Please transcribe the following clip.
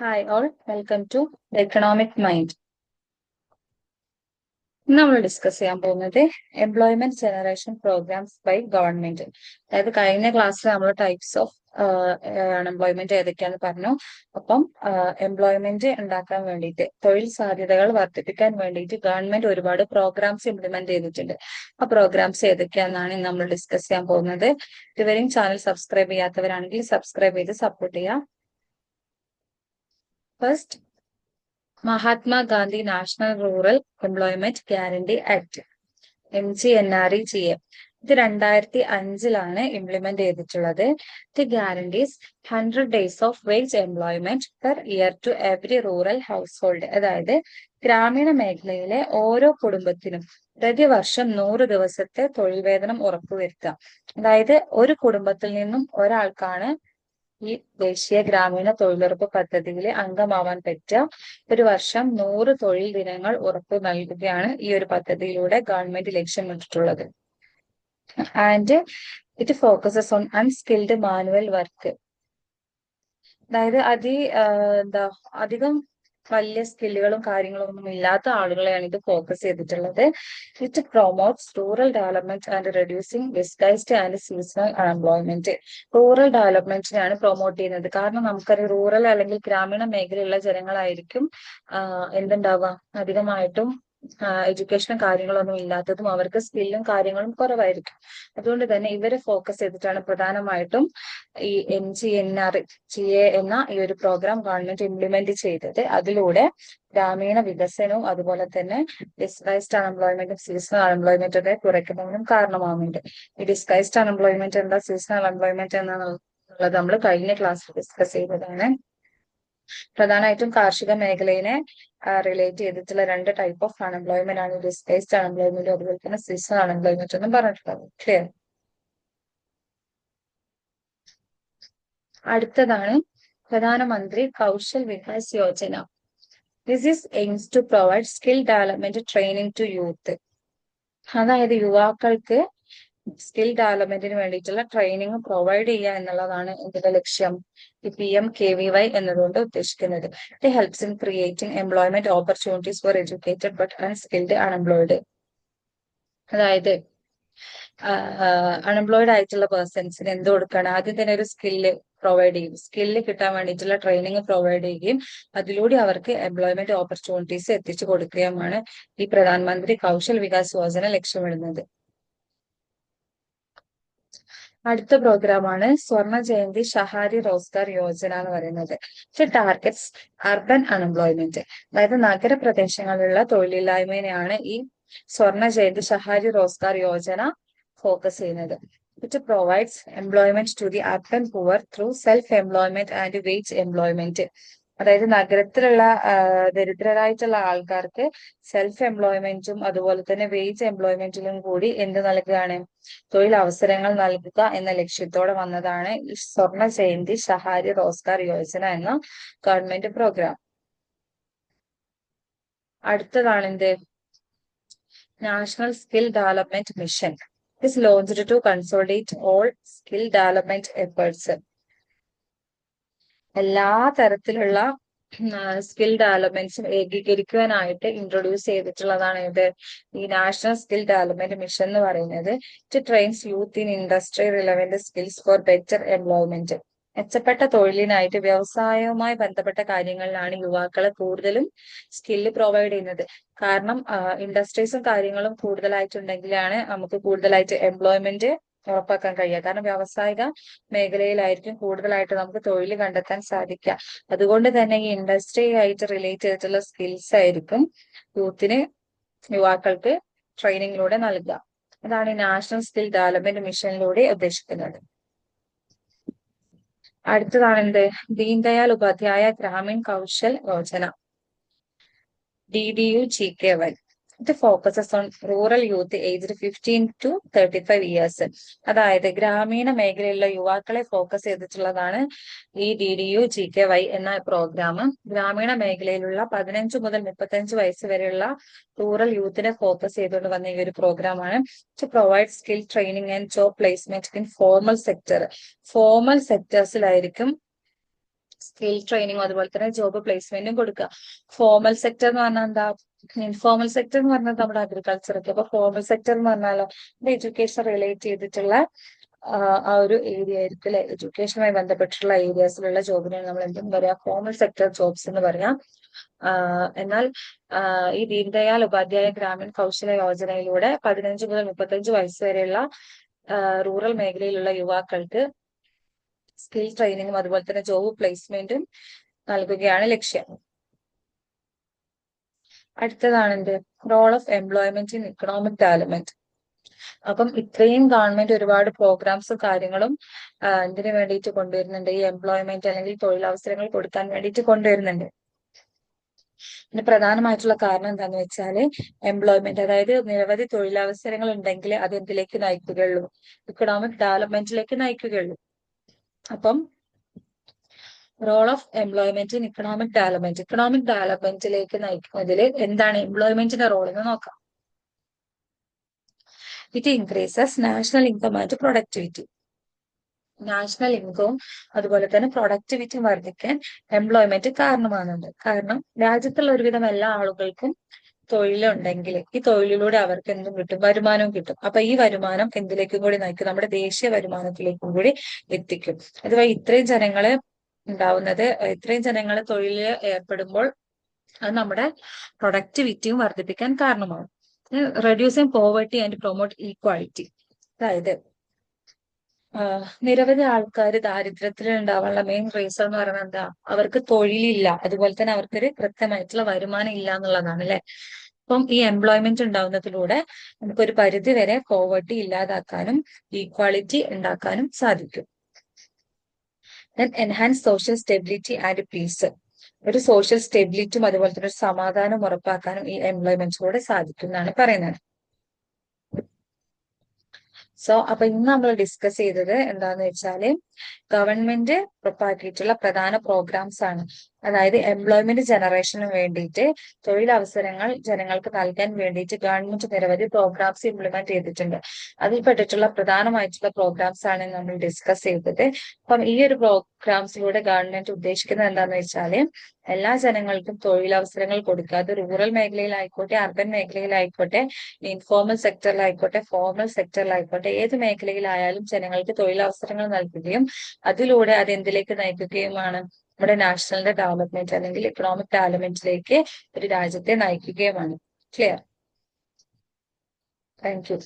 Hi all welcome to the economic mind നമ്മൾ discuss ചെയ്യാൻ പോകുന്നത് employment generation programmes by government അതായത് കഴിഞ്ഞ ക്ലാസ്സിൽ നമ്മൾ ടൈപ്സ് ഓഫ് അൺഎംപ്ലോയ്മെന്റ് ഏതൊക്കെയാന്ന് പറഞ്ഞു. അപ്പം എംപ്ലോയ്മെന്റ് ഉണ്ടാക്കാൻ വേണ്ടിയിട്ട് തൊഴിൽ സാധ്യതകൾ വർദ്ധിപ്പിക്കാൻ വേണ്ടിയിട്ട് ഗവൺമെന്റ് ഒരുപാട് പ്രോഗ്രാംസ് ഇംപ്ലിമെന്റ് ചെയ്തിട്ടുണ്ട്. ആ പ്രോഗ്രാംസ് ഏതൊക്കെയാണെന്നാണ് നമ്മൾ ഡിസ്കസ് ചെയ്യാൻ പോകുന്നത്. ഇതുവരെയും ചാനൽ സബ്സ്ക്രൈബ് ചെയ്യാത്തവരാണെങ്കിൽ സബ്സ്ക്രൈബ് ചെയ്ത് സപ്പോർട്ട് ചെയ്യാം first Mahatma Gandhi national rural employment guarantee act M G N R E G A ഇത് രണ്ടായിരത്തി അഞ്ചിലാണ് ഇംപ്ലിമെന്റ് ചെയ്തിട്ടുള്ളത്. The guarantees hundred days of wage employment per year to every rural house hold അതായത് ഗ്രാമീണ മേഖലയിലെ ഓരോ കുടുംബത്തിനും പ്രതിവർഷം നൂറ് ദിവസത്തെ തൊഴിൽ വേതനം ഉറപ്പുവരുത്തുക. അതായത് ഒരു കുടുംബത്തിൽ നിന്നും ഒരാൾക്കാണ് ഈ ദേശീയ ഗ്രാമീണ തൊഴിലുറപ്പ് പദ്ധതിയിലെ അംഗമാവാൻ പറ്റുക ഒരു വർഷം നൂറ് തൊഴിൽ ദിനങ്ങൾ ഉറപ്പ് നൽകുകയാണ് ഈ ഒരു പദ്ധതിയിലൂടെ government ലക്ഷ്യമിട്ടിട്ടുള്ളത്. And it focuses on unskilled manual work അതായത് അതി എന്താ അധികം വലിയ സ്കില്ലുകളും കാര്യങ്ങളും ഒന്നും ഇല്ലാത്ത ആളുകളെയാണ് ഇത് ഫോക്കസ് ചെയ്തിട്ടുള്ളത്. It promotes rural development and reducing disguised and seasonal unemployment rural ഡെവലപ്മെന്റിനെയാണ് promote ചെയ്യുന്നത്. കാരണം നമുക്കറിയാം റൂറൽ അല്ലെങ്കിൽ ഗ്രാമീണ മേഖലയിലുള്ള ജനങ്ങളായിരിക്കും എന്തുണ്ടാവുക? അധികമായിട്ടും എഡ്യൂക്കേഷനും കാര്യങ്ങളൊന്നും ഇല്ലാത്തതും അവർക്ക് സ്കില്ലും കാര്യങ്ങളും കുറവായിരിക്കും. അതുകൊണ്ട് തന്നെ ഇവരെ ഫോക്കസ് ചെയ്തിട്ടാണ് പ്രധാനമായിട്ടും ഈ N G N R G A എന്ന ഈ ഒരു പ്രോഗ്രാം ഗവൺമെന്റ് ഇംപ്ലിമെന്റ് ചെയ്തത്. അതിലൂടെ ഗ്രാമീണ വികസനവും അതുപോലെ തന്നെ ഡിസ്കൈസ്ഡ് അൺഎംപ്ലോയ്മെന്റും സീസണൽ അൺഎംപ്ലോയ്മെന്റും ഒക്കെ കുറയ്ക്കുന്നതിനും കാരണമാകുന്നുണ്ട് ഈ ഡിസ്കൈസ്ഡ് അൺഎംപ്ലോയ്മെന്റ് എന്താ സീസണൽ അൺഎംപ്ലോയ്മെന്റ് എന്നുള്ളത് നമ്മൾ കഴിഞ്ഞ ക്ലാസ്സിൽ ഡിസ്കസ് ചെയ്തതാണ്. പ്രധാനമായിട്ടും കാർഷിക മേഖലയെ റിലേറ്റ് ചെയ്തിട്ടുള്ള രണ്ട് ടൈപ്പ് ഓഫ് അൺഎംപ്ലോയ്മെന്റ് ആണ്. ഡിസ്പേസ്ഡ് അൺഎംപ്ലോയ്മെന്റ് അതുപോലെ തന്നെ സീസണൽ അൺഎംപ്ലോയ്മെന്റ് എന്നും പറഞ്ഞിട്ടുള്ളത്. ക്ലിയർ അടുത്തതാണ് പ്രധാനമന്ത്രി Kaushal Vikas Yojana. This is aims to provide skill development training to youth അതായത് യുവാക്കൾക്ക് സ്കിൽ ഡെവലപ്മെന്റിന് വേണ്ടിയിട്ടുള്ള ട്രെയിനിങ് പ്രൊവൈഡ് ചെയ്യുക എന്നുള്ളതാണ് ഇതിന്റെ ലക്ഷ്യം. ഈ P M K V Y എന്നതുകൊണ്ട് ഉദ്ദേശിക്കുന്നത്. It helps in creating employment opportunities for educated but unskilled unemployed അതായത് അൺഎംപ്ലോയിഡ് ആയിട്ടുള്ള പേഴ്സൺസിന് എന്ത് കൊടുക്കണം? ആദ്യം തന്നെ ഒരു സ്കില്ല് പ്രൊവൈഡ് ചെയ്യും. സ്കില്ല് കിട്ടാൻ വേണ്ടിയിട്ടുള്ള ട്രെയിനിങ് പ്രൊവൈഡ് ചെയ്യുകയും അതിലൂടെ അവർക്ക് എംപ്ലോയ്മെന്റ് ഓപ്പർച്യൂണിറ്റീസ് എത്തിച്ചു കൊടുക്കുകയുമാണ് ഈ പ്രധാനമന്ത്രി കൗശൽ വികാസ് യോജന ലക്ഷ്യമിടുന്നത്. അടുത്ത പ്രോഗ്രാമാണ് സ്വർണ ജയന്തി ഷഹാരി റോസ്ഗാർ യോജന എന്ന് പറയുന്നത്. ടാർഗറ്റ്സ് അർബൻ അൺഎംപ്ലോയ്മെന്റ് അതായത് നഗരപ്രദേശങ്ങളിലുള്ള തൊഴിലില്ലായ്മയാണ് ഈ സ്വർണ ജയന്തി ഷഹാരി റോസ്ഗാർ യോജന ഫോക്കസ് ചെയ്യുന്നത്. It provides employment to the urban poor through self employment and wage employment അതായത് നഗരത്തിലുള്ള ദരിദ്രരായിട്ടുള്ള ആൾക്കാർക്ക് സെൽഫ് എംപ്ലോയ്മെന്റും അതുപോലെ തന്നെ വേജ് എംപ്ലോയ്മെന്റിലും കൂടി എന്ത് നൽകുകയാണ് തൊഴിൽ അവസരങ്ങൾ നൽകുക എന്ന ലക്ഷ്യത്തോടെ വന്നതാണ് സ്വർണ ജയന്തി സഹാരി റോസ്ഗാർ യോജന എന്ന ഗവൺമെന്റ് പ്രോഗ്രാം അടുത്തതാണ് എന്ത്? National skill development mission is launched to consolidate all skill development efforts എല്ലാ തരത്തിലുള്ള സ്കിൽ ഡെവലപ്മെന്റ്സും ഏകീകരിക്കുവാനായിട്ട് ഇൻട്രൊഡ്യൂസ് ചെയ്തിട്ടുള്ളതാണ് ഇത്. ഈ നാഷണൽ സ്കിൽ ഡെവലപ്മെന്റ് മിഷൻ എന്ന് പറയുന്നത് to trains youth in industry relevant skills for better employment മെച്ചപ്പെട്ട തൊഴിലിനായിട്ട് വ്യവസായവുമായി ബന്ധപ്പെട്ട കാര്യങ്ങളിലാണ് യുവാക്കളെ കൂടുതലും സ്കില്ല് പ്രൊവൈഡ് ചെയ്യുന്നത്. കാരണം ഇൻഡസ്ട്രീസും കാര്യങ്ങളും കൂടുതലായിട്ടുണ്ടെങ്കിലാണ് നമുക്ക് കൂടുതലായിട്ട് എംപ്ലോയ്മെന്റ് ഉറപ്പാക്കാൻ കഴിയുക കാരണം വ്യാവസായിക മേഖലയിലായിരിക്കും കൂടുതലായിട്ട് നമുക്ക് തൊഴിൽ കണ്ടെത്താൻ സാധിക്കുക അതുകൊണ്ട് തന്നെ ഈ ഇൻഡസ്ട്രി ആയിട്ട് റിലേറ്റ് ചെയ്തിട്ടുള്ള സ്കിൽസ് ആയിരിക്കും യൂത്തിന് യുവാക്കൾക്ക് ട്രെയിനിങ്ങിലൂടെ നൽകുക അതാണ് ഈ നാഷണൽ സ്കിൽ ഡെവലപ്മെന്റ് മിഷനിലൂടെ ഉദ്ദേശിക്കുന്നത്. അടുത്തതാണ് എന്ത്? Deendayal Upadhyaya Grameen Kaushal Yojana. D D U G K Y ഇത് focuses on rural youth aged fifteen to thirty five years അതായത് ഗ്രാമീണ മേഖലയിലുള്ള യുവാക്കളെ ഫോക്കസ് ചെയ്തിട്ടുള്ളതാണ് ഈ D D U G K Y എന്ന പ്രോഗ്രാം ഗ്രാമീണ മേഖലയിലുള്ള പതിനഞ്ച് മുതൽ മുപ്പത്തഞ്ച് വയസ്സ് വരെയുള്ള റൂറൽ യൂത്തിനെ ഫോക്കസ് ചെയ്തുകൊണ്ട് വന്ന ഈ ഒരു പ്രോഗ്രാമാണ് to provide skill training and job placement in formal sector formal സെക്ടേഴ്സിലായിരിക്കും skill ട്രെയിനിങ്ങും അതുപോലെ തന്നെ ജോബ് പ്ലേസ്മെന്റും കൊടുക്കുക. ഫോമൽ സെക്ടർ എന്ന് പറഞ്ഞാൽ എന്താ? ഇൻഫോർമൽ സെക്ടർ എന്ന് പറഞ്ഞാൽ നമ്മുടെ അഗ്രികൾച്ചർ ഒക്കെ. അപ്പൊ ഫോമൽ സെക്ടർ എന്ന് പറഞ്ഞാലോ? എഡ്യൂക്കേഷൻ റിലേറ്റ് ചെയ്തിട്ടുള്ള ആ ഒരു ഏരിയ ആയിരിക്കും അല്ലെ? എഡ്യൂക്കേഷനുമായി ബന്ധപ്പെട്ടിട്ടുള്ള ഏരിയാസിലുള്ള ജോബിനെയാണ് നമ്മൾ എന്തും പറയാ? ഫോമൽ സെക്ടർ ജോബ്സ് എന്ന് പറയാം. എന്നാൽ ഈ ദീൻദയാൽ ഉപാധ്യായ ഗ്രാമീൺ കൗശല യോജനയിലൂടെ പതിനഞ്ച് മുതൽ മുപ്പത്തഞ്ച് വയസ്സ് വരെയുള്ള റൂറൽ മേഖലയിലുള്ള യുവാക്കൾക്ക് സ്കിൽ ട്രെയിനിങ്ങും അതുപോലെ തന്നെ ജോബ് പ്ലേസ്മെന്റും നൽകുകയാണ് ലക്ഷ്യം. അടുത്തതാണ് എന്ത്? Role of employment in economic development അപ്പം ഇത്രയും ഗവൺമെന്റ് ഒരുപാട് പ്രോഗ്രാംസും കാര്യങ്ങളും എന്തിനു വേണ്ടിയിട്ട് കൊണ്ടുവരുന്നുണ്ട്. ഈ എംപ്ലോയ്മെന്റ് അല്ലെങ്കിൽ തൊഴിലവസരങ്ങൾ കൊടുക്കാൻ വേണ്ടിയിട്ട് കൊണ്ടുവരുന്നുണ്ട്. ഇതിന് പ്രധാനമായിട്ടുള്ള കാരണം എന്താണെന്ന് വെച്ചാൽ എംപ്ലോയ്മെന്റ് അതായത് നിരവധി തൊഴിലവസരങ്ങൾ ഉണ്ടെങ്കിൽ അത് എന്തിലേക്ക് നയിക്കുകയുള്ളൂ? ഇക്കണോമിക് ഡെവലപ്മെന്റിലേക്ക് നയിക്കുകയുള്ളൂ. അപ്പം role of employment in economic development economic ഡെവലപ്മെന്റിലേക്ക് നയിക്കുന്നതിൽ എന്താണ് എംപ്ലോയ്മെന്റിന്റെ റോൾ എന്ന് നോക്കാം. It increases national income and productivity national ഇൻകവും അതുപോലെ തന്നെ പ്രൊഡക്ടിവിറ്റി വർദ്ധിക്കാൻ എംപ്ലോയ്മെന്റ് കാരണമാകുന്നുണ്ട്. കാരണം രാജ്യത്തുള്ള ഒരുവിധം എല്ലാ ആളുകൾക്കും തൊഴിലുണ്ടെങ്കിൽ ഈ തൊഴിലിലൂടെ അവർക്ക് എന്തും കിട്ടും വരുമാനവും കിട്ടും. അപ്പൊ ഈ വരുമാനം എന്തിലേക്കും കൂടി നയിക്കും? നമ്മുടെ ദേശീയ വരുമാനത്തിലേക്കും കൂടി എത്തിക്കും. അതുപോലെ ഇത്രയും ജനങ്ങൾ ഉണ്ടാവുന്നത് ഇത്രയും ജനങ്ങൾ തൊഴിലിൽ ഏർപ്പെടുമ്പോൾ അത് നമ്മുടെ പ്രൊഡക്ടിവിറ്റിയും വർദ്ധിപ്പിക്കാൻ കാരണമാകും reducing poverty and promote equality അതായത് നിരവധി ആൾക്കാർ ദാരിദ്ര്യത്തിൽ ഉണ്ടാവാനുള്ള മെയിൻ റീസൺ എന്ന് പറയുന്നത് എന്താ? അവർക്ക് തൊഴിലില്ല. അതുപോലെ തന്നെ അവർക്കൊരു കൃത്യമായിട്ടുള്ള വരുമാനം ഇല്ല എന്നുള്ളതാണ് അല്ലെ? അപ്പം ഈ എംപ്ലോയ്മെന്റ് ഉണ്ടാവുന്നതിലൂടെ നമുക്കൊരു പരിധി വരെ പോവർട്ടി ഇല്ലാതാക്കാനും ഈക്വാളിറ്റി ഉണ്ടാക്കാനും സാധിക്കും. Then enhance social stability and peace ഒരു സോഷ്യൽ സ്റ്റെബിലിറ്റിയും അതുപോലെ തന്നെ ഒരു സമാധാനം ഉറപ്പാക്കാനും ഈ എംപ്ലോയ്മെന്റിലൂടെ സാധിക്കും എന്നാണ് പറയുന്നത്. സോ അപ്പൊ ഇന്ന് നമ്മൾ ഡിസ്കസ് ചെയ്തത് എന്താന്ന് വെച്ചാൽ ഗവൺമെന്റ് ഉറപ്പാക്കിയിട്ടുള്ള പ്രധാന പ്രോഗ്രാംസ് ആണ്. അതായത് എംപ്ലോയ്മെന്റ് ജനറേഷന് വേണ്ടിയിട്ട് തൊഴിലവസരങ്ങൾ ജനങ്ങൾക്ക് നൽകാൻ വേണ്ടിയിട്ട് ഗവൺമെന്റ് നിരവധി പ്രോഗ്രാംസ് ഇംപ്ലിമെന്റ് ചെയ്തിട്ടുണ്ട്. അതിൽപ്പെട്ടിട്ടുള്ള പ്രധാനമായിട്ടുള്ള പ്രോഗ്രാംസ് ആണ് നമ്മൾ ഡിസ്കസ് ചെയ്തത്. അപ്പം ഈ ഒരു പ്രോഗ്രാംസിലൂടെ ഗവൺമെന്റ് ഉദ്ദേശിക്കുന്നത് എന്താണെന്ന് വെച്ചാൽ എല്ലാ ജനങ്ങൾക്കും തൊഴിലവസരങ്ങൾ കൊടുക്കുക. അത് റൂറൽ മേഖലയിലായിക്കോട്ടെ അർബൻ മേഖലയിലായിക്കോട്ടെ ഇൻഫോർമൽ സെക്ടറിലായിക്കോട്ടെ ഫോർമൽ സെക്ടറിലായിക്കോട്ടെ ഏത് മേഖലയിലായാലും ജനങ്ങൾക്ക് തൊഴിലവസരങ്ങൾ നൽകുകയും അതിലൂടെ അത് എന്തിലേക്ക് നയിക്കുകയുമാണ്? നമ്മുടെ നാഷണലിന്റെ ഡെവലപ്മെന്റ് അല്ലെങ്കിൽ ഇക്കണോമിക് ഡെവലപ്മെന്റിലേക്ക് ഒരു രാജ്യത്തെ നയിക്കുകയുമാണ്. Clear thank you